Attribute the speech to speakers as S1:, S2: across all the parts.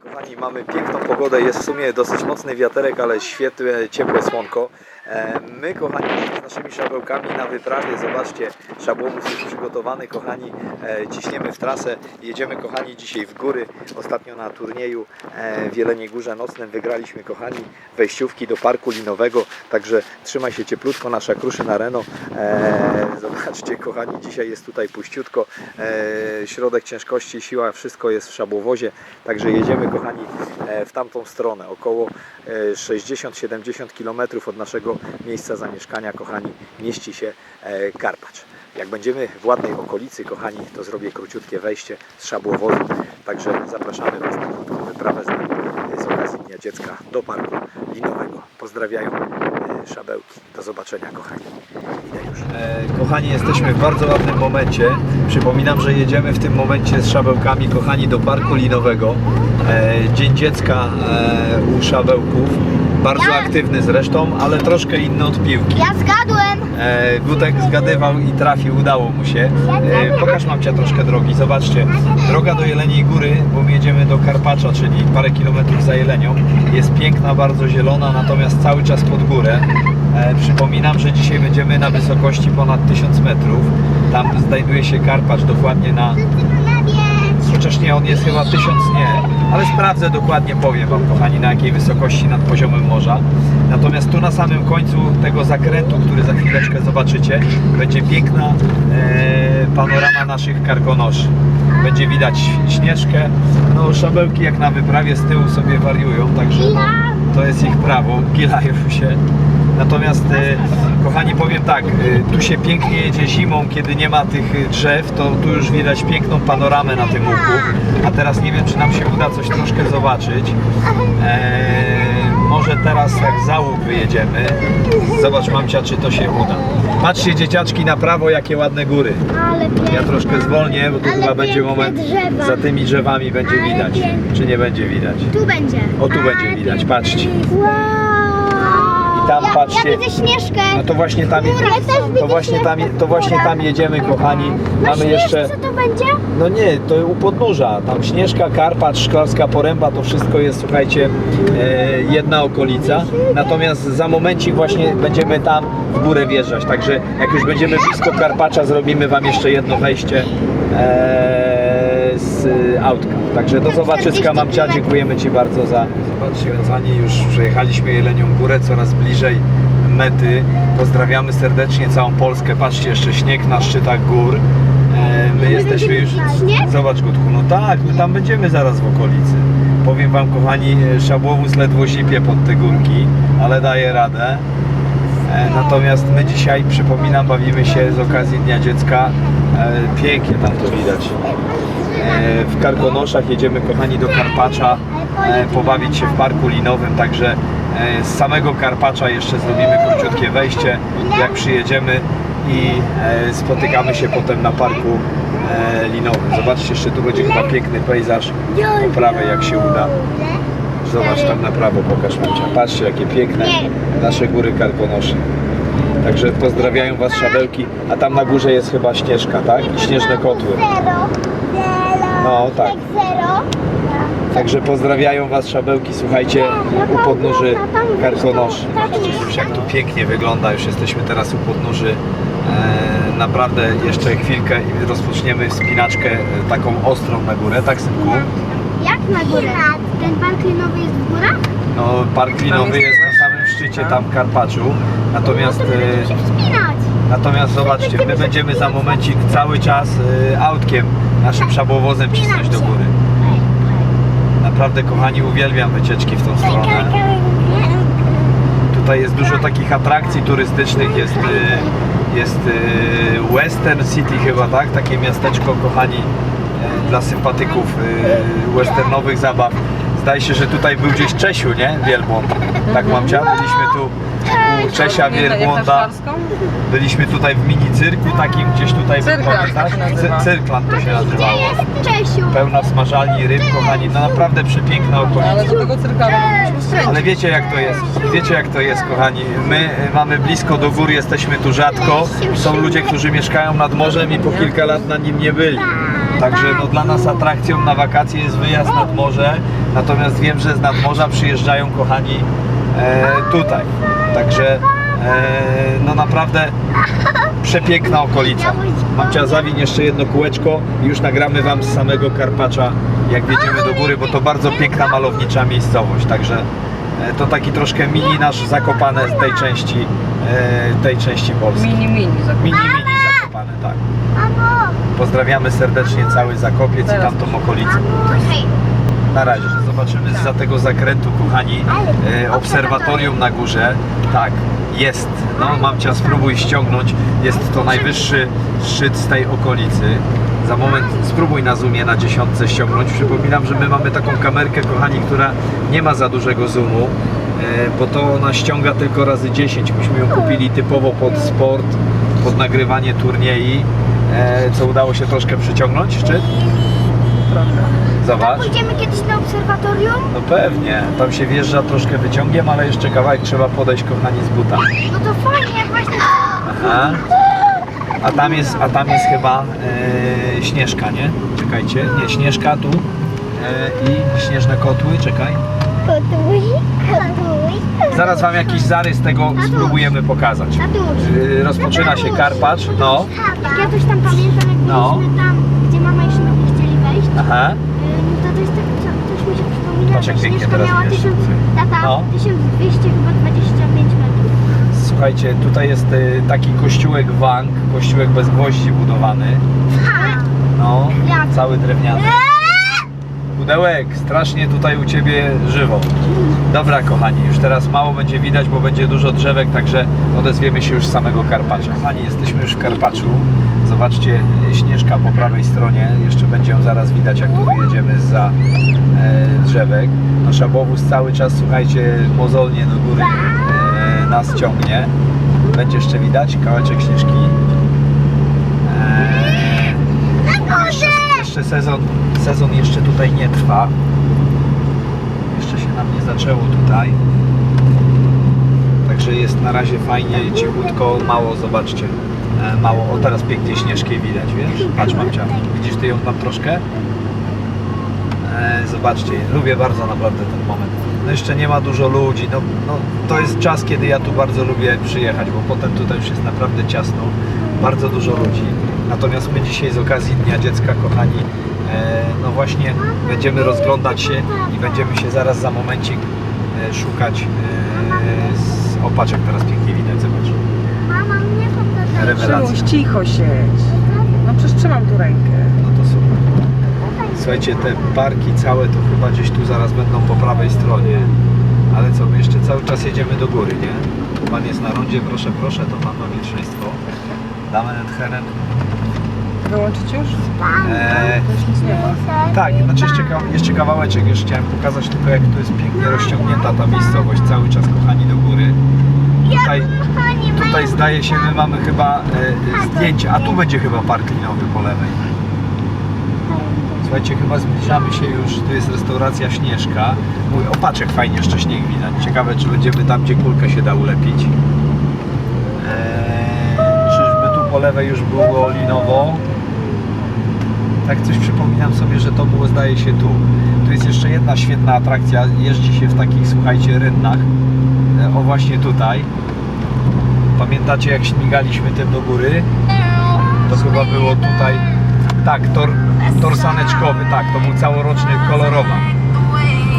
S1: Kochani, mamy piękną pogodę, jest w sumie dosyć mocny wiaterek, ale świetłe, ciepłe słonko. E, My, kochani, z naszymi szabełkami na wyprawie, zobaczcie, szabłowóz już przygotowany, kochani, e, ciśniemy w trasę, jedziemy, kochani, dzisiaj w góry. Ostatnio na turnieju e, w Jeleniej Górze Nocnym wygraliśmy, kochani, wejściówki do parku linowego, także trzymaj się cieplutko, nasza kruszyna Reno. Zobaczcie, kochani, dzisiaj jest tutaj puściutko, środek ciężkości, siła, wszystko jest w szabłowozie, także jedziemy, kochani, w tamtą stronę, około e, 60-70 km od naszego miejsca zamieszkania, kochani, mieści się e, Karpacz. Jak będziemy w ładnej okolicy, kochani, to zrobię króciutkie wejście z szabłowozu, także zapraszamy Was na krótką wyprawę z nami e, z okazji Dnia Dziecka do parku linowego. Pozdrawiają e, szabełki. Do zobaczenia, kochani. Idę już. Kochani, jesteśmy w bardzo ładnym momencie. Przypominam, że jedziemy w tym momencie z szabełkami, kochani, do parku linowego. Dzień Dziecka u szabełków. Bardzo aktywny zresztą, ale troszkę inny od piłki.
S2: Ja zgadłem!
S1: E, zgadywał i trafił, udało mu się. E, pokaż mam Cię troszkę drogi, zobaczcie. Droga do Jeleniej Góry, bo my jedziemy do Karpacza, czyli parę kilometrów za Jelenią. Jest piękna, bardzo zielona, natomiast cały czas pod górę. E, przypominam, że dzisiaj będziemy na wysokości ponad 1000 metrów. Tam znajduje się Karpacz dokładnie na Chociaż nie, on jest chyba tysiąc nie, ale sprawdzę dokładnie, powiem Wam kochani na jakiej wysokości nad poziomem morza. Natomiast tu na samym końcu tego zakrętu, który za chwileczkę zobaczycie, będzie piękna e, panorama naszych karkonoszy. Będzie widać śnieżkę, no szabełki jak na wyprawie z tyłu sobie wariują, także no, to jest ich prawo, gilają się. Natomiast e, kochani powiem tak, e, tu się pięknie jedzie zimą, kiedy nie ma tych e, drzew, to tu już widać piękną panoramę na tym łuku. A teraz nie wiem, czy nam się uda coś troszkę zobaczyć. E, może teraz jak za łuk wyjedziemy. Zobacz mamcia, czy to się uda. Patrzcie dzieciaczki na prawo, jakie ładne góry. Ja troszkę zwolnię, bo tu
S2: Ale
S1: chyba będzie moment
S2: drzewa.
S1: za tymi drzewami będzie
S2: Ale
S1: widać.
S2: piękne.
S1: Czy nie będzie widać?
S2: Tu będzie.
S1: O tu będzie widać, patrzcie.
S2: Wow!
S1: Tam
S2: ja,
S1: patrzcie.
S2: Ja widzę śnieżkę.
S1: No to właśnie tam,
S2: Góra też
S1: to właśnie tam, to właśnie tam jedziemy kochani.
S2: Na
S1: Mamy jeszcze,
S2: śnieżce to będzie?
S1: no nie, to u podnóża, tam Śnieżka, Karpacz, Szklarska Poręba, to wszystko jest, słuchajcie, e, jedna okolica. Natomiast za momencik właśnie będziemy tam w górę wjeżdżać, także jak już będziemy blisko Karpacza, zrobimy Wam jeszcze jedno wejście e, z autka. Także do zobaczyska mamcia, dziękujemy Ci bardzo za... Zobaczcie, kochani, już przejechaliśmy Jelenią Górę, coraz bliżej mety. Pozdrawiamy serdecznie całą Polskę. Patrzcie, jeszcze śnieg na szczytach gór. E, My jesteśmy już... Zobacz Gutku, no tak, my tam będziemy zaraz w okolicy. Powiem Wam kochani, e, szabłowóz ledwo zipie pod te górki, ale daje radę. E, Natomiast my dzisiaj, przypominam, bawimy się z okazji Dnia Dziecka. Pięknie tam to widać. E, W Karkonoszach jedziemy kochani do Karpacza e, pobawić się w parku linowym, także e, z samego Karpacza jeszcze zrobimy króciutkie wejście, jak przyjedziemy i spotykamy się potem na parku linowym. Zobaczcie, jeszcze tu będzie chyba piękny pejzaż po prawej jak się uda. Zobacz tam na prawo, pokaż Macia. Patrzcie jakie piękne nasze góry Karkonosze. Także pozdrawiają Was szabelki, a tam na górze jest chyba Śnieżka, tak? I śnieżne kotły. No, tak.
S2: Zero.
S1: Także pozdrawiają Was szabełki, słuchajcie, u podnóży Karkonoszy. Patrzcie już jak tu pięknie wygląda, już jesteśmy teraz u podnóży. E, naprawdę jeszcze chwilkę i rozpoczniemy wspinaczkę e, taką ostrą na górę, tak synku?
S2: Jak na górę? Ten park linowy jest w górach?
S1: No, park linowy jest na samym szczycie tam w Karpaczu, natomiast,
S2: To
S1: e, natomiast zobaczcie, my będziemy za momencik cały czas e, autkiem, naszym szabłowozem cisnąć do góry. Naprawdę kochani, uwielbiam wycieczki w tą stronę. Tutaj jest dużo takich atrakcji turystycznych, jest, y, jest y, Western City chyba, tak? Takie miasteczko, kochani, y, dla sympatyków y, westernowych zabaw. Zdaje się, że tutaj był gdzieś Czesiu, nie? Wielbłąd. Tak mamcia? Byliśmy tu u Czesia Wielbłąda. Byliśmy tutaj w mini cyrku takim, gdzieś tutaj, pamiętasz?
S3: to się nazywa.
S1: Cy- Cyrkland to się nazywało.
S2: jest Czesiu?
S1: Pełna smażalni ryb, kochani, no naprawdę przepiękna okolica.
S3: Ale do tego skręcić.
S1: Ale wiecie jak to jest, wiecie jak to jest kochani, my y, mamy blisko do gór, jesteśmy tu rzadko, są ludzie, którzy mieszkają nad morzem i po kilka lat na nim nie byli. Także no, dla nas atrakcją na wakacje jest wyjazd nad morze, natomiast wiem, że z nadmorza przyjeżdżają kochani e, tutaj. Także e, no naprawdę przepiękna okolica. Mamcia zawiń jeszcze jedno kółeczko i już nagramy Wam z samego Karpacza, jak wjedziemy do góry, bo to bardzo piękna, malownicza miejscowość. Także e, to taki troszkę mini nasz Zakopane z tej części, e, tej części Polski.
S3: Mini, mini. zakupy.
S1: Mini, mini Zakopane, tak. Pozdrawiamy serdecznie cały Zakopiec i tamtą okolicę. Na razie. Zobaczymy za tego zakrętu, kochani, e, obserwatorium na górze. Tak, jest. No, mamcia, spróbuj ściągnąć. Jest to najwyższy szczyt z tej okolicy. Za moment spróbuj na zoomie na dziesiątce ściągnąć. Przypominam, że my mamy taką kamerkę, kochani, która nie ma za dużego zoomu, e, bo to ona ściąga tylko razy 10. Myśmy ją kupili typowo pod sport, pod nagrywanie turniej. E, co udało się troszkę przyciągnąć szczyt?
S3: Trochę.
S1: Zobacz.
S2: Pójdziemy kiedyś na obserwatorium?
S1: No pewnie, tam się wjeżdża troszkę wyciągiem, ale jeszcze kawałek trzeba podejść kochani z buta.
S2: No to fajnie, właśnie.
S1: Aha. A tam jest, a tam jest chyba e, Śnieżka, nie? Czekajcie, nie, Śnieżka tu e, i Śnieżne Kotły, czekaj.
S2: Kotuś, kotuś.
S1: Zaraz Wam jakiś zarys tego spróbujemy pokazać. E, rozpoczyna się Karpacz, no.
S2: Jak ja coś tam pamiętam, jak
S1: No.
S2: byliśmy tam, gdzie mama i Szymek nie chcieli wejść,
S1: Aha.
S2: Y, jest tak, coś mi się przypomina,
S1: Patrz, jak
S2: że
S1: pięknie
S2: Śnieżka
S1: teraz
S2: miała
S1: wiesz.
S2: 1000, tata,
S1: No.
S2: 1200 chyba 25 metrów.
S1: Słuchajcie, tutaj jest e, taki kościółek Wang, kościółek bez gwoździ budowany. No,
S2: Jak?
S1: cały drewniany. Pudełek, strasznie tutaj u Ciebie żywo. Dobra kochani, już teraz mało będzie widać, bo będzie dużo drzewek, także odezwiemy się już z samego Karpacza. Kochani, jesteśmy już w Karpaczu. Zobaczcie, Śnieżka po prawej stronie. Jeszcze będzie ją zaraz widać, jak tu wyjedziemy za e, drzewek. Nasz obóz cały czas, słuchajcie, mozolnie do góry e, nas ciągnie. Będzie jeszcze widać kawałeczek Śnieżki. E, jeszcze, jeszcze sezon, sezon jeszcze tutaj nie trwa. Jeszcze się nam nie zaczęło tutaj. Także jest na razie fajnie, cichutko, mało, zobaczcie. E, Mało, o teraz pięknie śnieżki widać, wiesz? Patrz mamcia, widzisz ty ją tam troszkę? E, zobaczcie, lubię bardzo naprawdę ten moment. No jeszcze nie ma dużo ludzi, no, no to jest czas, kiedy ja tu bardzo lubię przyjechać, bo potem tutaj już jest naprawdę ciasno, bardzo dużo ludzi. Natomiast my dzisiaj z okazji Dnia Dziecka, kochani, e, no właśnie będziemy rozglądać się i będziemy się zaraz za momencik e, szukać e, z opaczek, teraz pięknie widać, zobacz.
S2: Mama mnie pokazała.
S1: Rewelacja.
S3: Szymuś, cicho siedź. No przecież trzymam tu rękę.
S1: No to super. Słuchajcie, te parki całe to chyba gdzieś tu zaraz będą po prawej stronie. Ale co, my jeszcze cały czas jedziemy do góry, nie? Pan jest na rondzie, proszę, proszę, to pan ma pierwszeństwo. Damy Heren.
S3: Wyłączyć już?
S1: Eee,
S3: To już nic nie ma.
S1: tak, znaczy jeszcze, ka- jeszcze kawałeczek, jeszcze chciałem pokazać tylko jak tu jest pięknie rozciągnięta ta miejscowość, cały czas kochani do góry. Tutaj, tutaj zdaje się, my mamy chyba e, zdjęcie, a tu będzie chyba park linowy po lewej. Słuchajcie, chyba zbliżamy się już, tu jest restauracja Śnieżka. Mój opaczek fajnie jeszcze śnieg widać. Ciekawe, czy będziemy tam, gdzie kulkę się da ulepić. Eee, czyżby tu po lewej już było linowo? Tak coś przypominam sobie, że to było zdaje się tu. Tu jest jeszcze jedna świetna atrakcja. Jeździ się w takich, słuchajcie, rynnach. E, O właśnie tutaj. Pamiętacie jak śmigaliśmy tym do góry? To chyba było tutaj. Tak, tor, tor saneczkowy, tak, to był całoroczny kolorowa.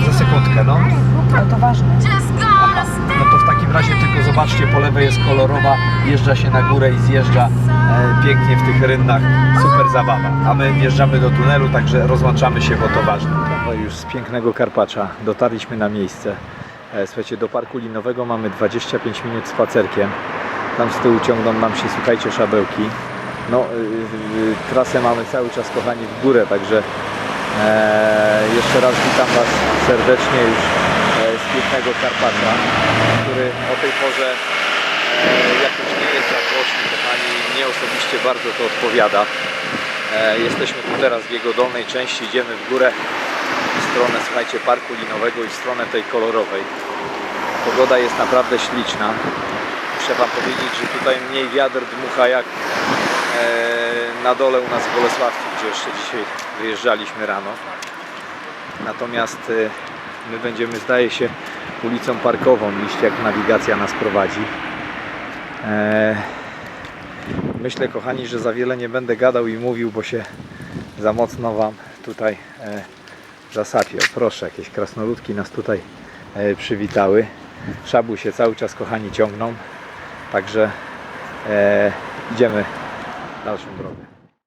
S1: Za sekundkę, no.
S3: Ale to ważne.
S1: No to w takim razie tylko zobaczcie, po lewej jest kolorowa, wjeżdża się na górę i zjeżdża e, pięknie w tych rynnach. Super zabawa. A my wjeżdżamy do tunelu, także rozłączamy się, bo to ważne. No już z pięknego Karpacza dotarliśmy na miejsce. E, Słuchajcie, do parku linowego mamy 25 minut spacerkiem. Tam z tyłu ciągną nam się, słuchajcie, szabełki. No, y, y, trasę mamy cały czas, kochani, w górę, także e, jeszcze raz witam Was serdecznie już pięknego Karpacza, który o tej porze e, jakoś nie jest za głośny, kochani, mnie osobiście bardzo to odpowiada. E, jesteśmy tu teraz w jego dolnej części, idziemy w górę w stronę, słuchajcie, parku linowego i w stronę tej kolorowej. Pogoda jest naprawdę śliczna. Muszę Wam powiedzieć, że tutaj mniej wiatr dmucha jak e, na dole u nas w Bolesławcu, gdzie jeszcze dzisiaj wyjeżdżaliśmy rano. Natomiast my będziemy, zdaje się, ulicą parkową iść, jak nawigacja nas prowadzi. E, Myślę, kochani, że za wiele nie będę gadał i mówił, bo się za mocno Wam tutaj e, zasapię. O, proszę, jakieś krasnoludki nas tutaj e, przywitały. Szabu się cały czas, kochani, ciągną. Także e, idziemy dalszą drogę.